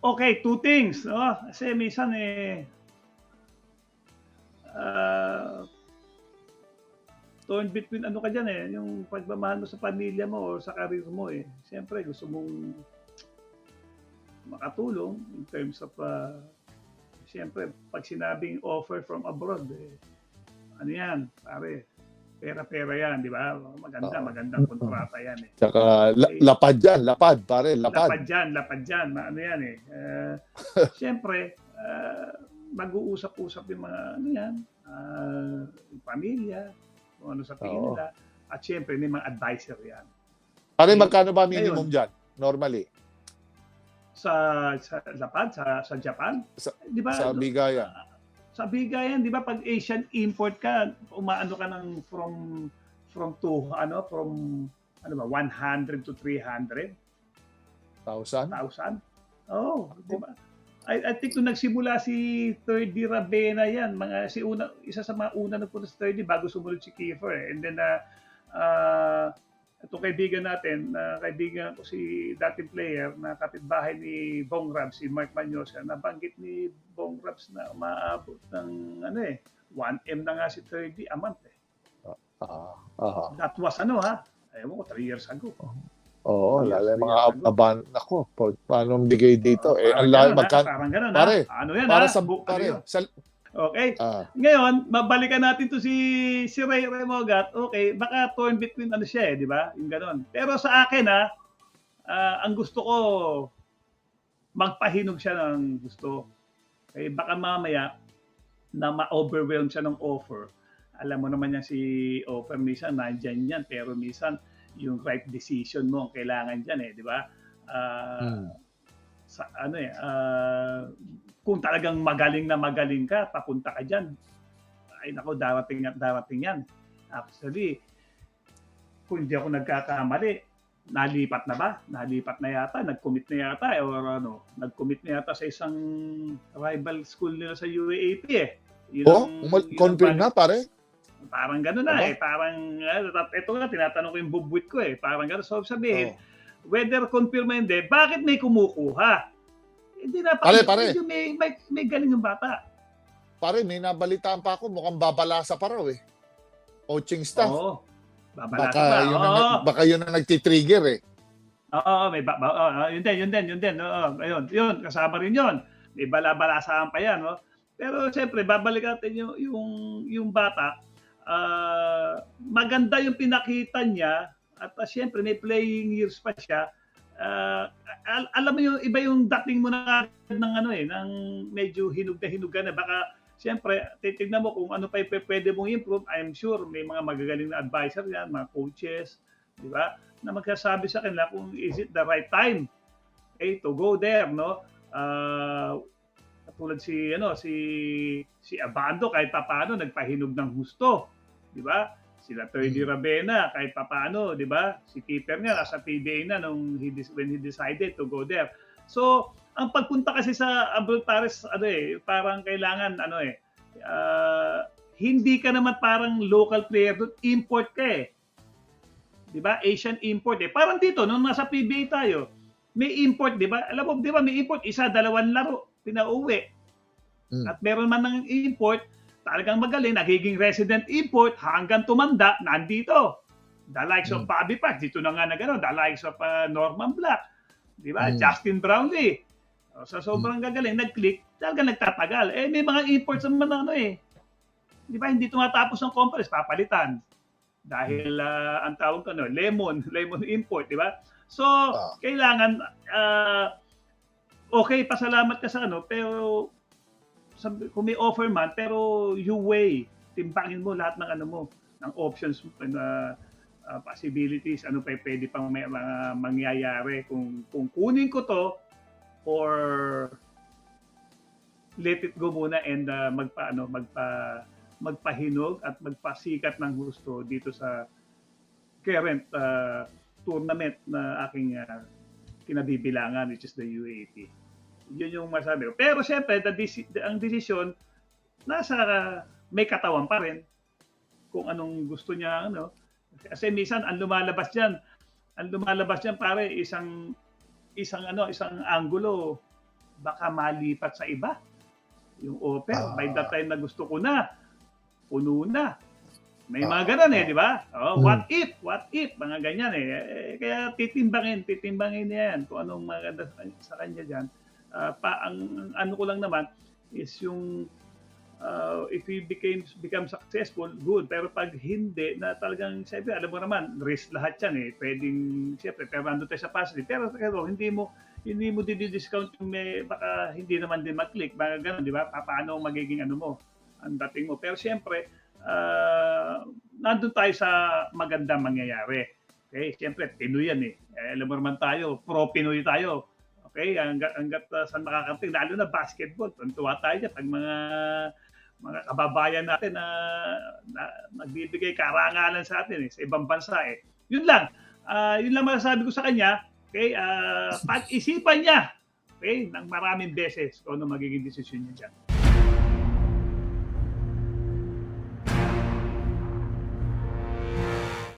Okay, two things. No? Kasi minsan eh, uh, torn between ano ka dyan eh, yung pagmamahal mo sa pamilya mo o sa karir mo eh. Siyempre, gusto mong makatulong in terms of, uh, siyempre, pag sinabing offer from abroad, eh, ano yan, pare, pera-pera yan, di ba? Maganda, Oo. magandang kontrata yan eh. Tsaka la- lapad yan, lapad, pare, lapad. Lapad dyan, lapad dyan. Ma- Ano yan eh. Uh, Siyempre, uh, mag-uusap-usap yung mga ano yan, uh, yung pamilya, kung ano sa tingin Oo. nila. At siyempre, may mga advisor yan. Pare, magkano ba minimum dyan? Normally, Sa, sa lapad, sa, sa Japan, Sa- di ba? sa bigayan. Sa bigayan, di ba pag Asian import ka, umaano ka ng from from to ano from ano ba 100 to 300 Thousand? thousand. Oh, di ba? I, I think nung nagsimula si Third D Ravena yan, mga si una isa sa mga una nagpunta sa Third D bago sumunod si Kiefer eh. And then uh, uh, itong kaibigan natin, na kaibigan ko si dating player na kapitbahay ni Bong Rabs, si Mark Manyosa, nabanggit ni Bong Rabs na umaabot ng ano eh, 1M na nga si Third D a month eh. Ah, ah. That was ano ha? Ewan ko, 3 years ago. Oo, Yes, lalo yung mga aban ako. Pa- Paano bigay dito? eh, Parang ang ha? magkan Parang ganun, Pare, ha? Ano yan, para ha? sa ano pare, sa Okay. ah, Ngayon, mabalikan natin to si si Ray Remogat. Okay, baka torn between ano siya eh, di ba? Yung ganon. Pero sa akin ha, ah, ang gusto ko magpahinog siya ng gusto. Eh baka mamaya na ma-overwhelm siya ng offer. Alam mo naman yan si offer minsan nandyan yan pero minsan yung right decision mo ang kailangan dyan eh, di ba? Ah, hmm. sa ano eh ah, kung talagang magaling na magaling ka papunta ka diyan ay nako darating at darating yan actually kung hindi ako nagkakamali nalipat na ba nalipat na yata nag-commit na yata eh, or ano nag-commit na yata sa isang rival school nila sa UAAP eh Yun Oh, ang- umal- confirm na pare? Parang gano'n na Aba? eh. Parang, ito nga, tinatanong ko yung bubwit ko eh. Parang gano'n. So, sabihin, Oh. whether confirm hindi, bakit may kumukuha? Hindi na Pare, pare. Medyo May, may, may galing yung bata. Pare, may nabalitaan pa ako, mukhang babalasa pa raw eh. Coaching staff. Oo. Babalasa baka, pa. yun Oo. ang, baka yun ang nagtitrigger eh. Oo, may ba, ba, oo, yun din, yun din, yun din. Oo, ayun, yun, kasama rin yun. May balabalasaan pa yan, no? Pero siyempre, babalik natin yung, yung, yung bata. Ah, maganda yung pinakita niya at uh, siyempre may playing years pa siya. Ah, al- alam mo yung iba yung dating mo na ng ano eh, ng medyo hinug na hinug ka na. Baka siyempre, titignan mo kung ano pa pwede mong improve. I'm sure may mga magagaling na advisor yan, mga coaches, di ba? Na magsasabi sa kanila kung is it the right time eh, to go there, no? Ah, katulad si ano si si Abando kahit papaano nagpahinog ng husto, di ba? Sila Terdy Rabena kahit papaano, di ba? Si Peter nga nasa PBA na nung he, when he decided to go there. So, ang pagpunta kasi sa abroad Paris ano eh, parang kailangan ano eh ah, hindi ka naman parang local player doon, import ka eh. 'Di ba? Asian import eh. Parang dito nung nasa PBA tayo, may import, 'di ba? Alam mo, 'di ba, may import isa, dalawang laro pinauwi. Hmm. At meron man ng import, talagang magaling, nagiging resident import hanggang tumanda, nandito. The likes of Hmm. Bobby Park, dito na nga na gano'n, the likes of uh, Norman Black, di ba? Hmm. Justin Brownlee. O, Sa sobrang gagaling, nag-click, talagang nagtatagal. Eh, may mga imports naman na ano eh. Di ba, hindi tumatapos ang conference, papalitan. Dahil ah, ang tawag ko, ano, lemon, lemon import, di ba? So, Ah. kailangan, ah, okay, pasalamat ka sa ano, pero sabi, kung may offer man, pero you weigh, timbangin mo lahat ng ano mo, ng options na uh, possibilities, ano pa pwede pang may, mga mangyayari kung kung kunin ko to or let it go muna and uh, magpa ano magpa magpahinog at magpasikat ng gusto dito sa current uh, tournament na aking uh, kinabibilangan which is the U80. Yun yung masabi ko. Pero syempre, the, ang desisyon nasa may katawan pa rin kung anong gusto niya ano. Kasi minsan ang lumalabas diyan, ang lumalabas diyan pare isang isang ano, isang angulo baka malipat sa iba. Yung offer, Ah. by the time na gusto ko na, puno na. May mga Ah, ganun eh, ah. di ba? Oh, Hmm. What if? What if? Mga ganyan eh. Eh, Kaya titimbangin, titimbangin niya yan kung anong maganda sa, sa kanya dyan. Ah, pa, ang, ano ko lang naman is yung uh, if he became become successful, good. Pero pag hindi, na talagang, siyempre, alam mo naman, risk lahat yan eh. Pwedeng, siyempre, pero nandun tayo sa positive. Pero, pero hindi mo, hindi mo didi-discount yung may, baka hindi naman din mag-click. Baka ganun, di ba? Pa- Paano magiging ano mo, ang dating mo. Pero siyempre, ah, nandun tayo sa magandang mangyayari. Okay, siyempre, Pinoy yan eh. eh alam mo naman tayo, pro-Pinoy tayo. Okay, hanggat, hanggat uh, saan makakarating, lalo na basketball. Tuntua tayo dyan pag mga mga kababayan natin na, na nagbibigay karangalan sa atin eh, sa ibang bansa eh. Yun lang. Ah, yun lang masasabi ko sa kanya. Okay, ah, pag-isipan niya okay, ng maraming beses kung ano magiging desisyon niya dyan.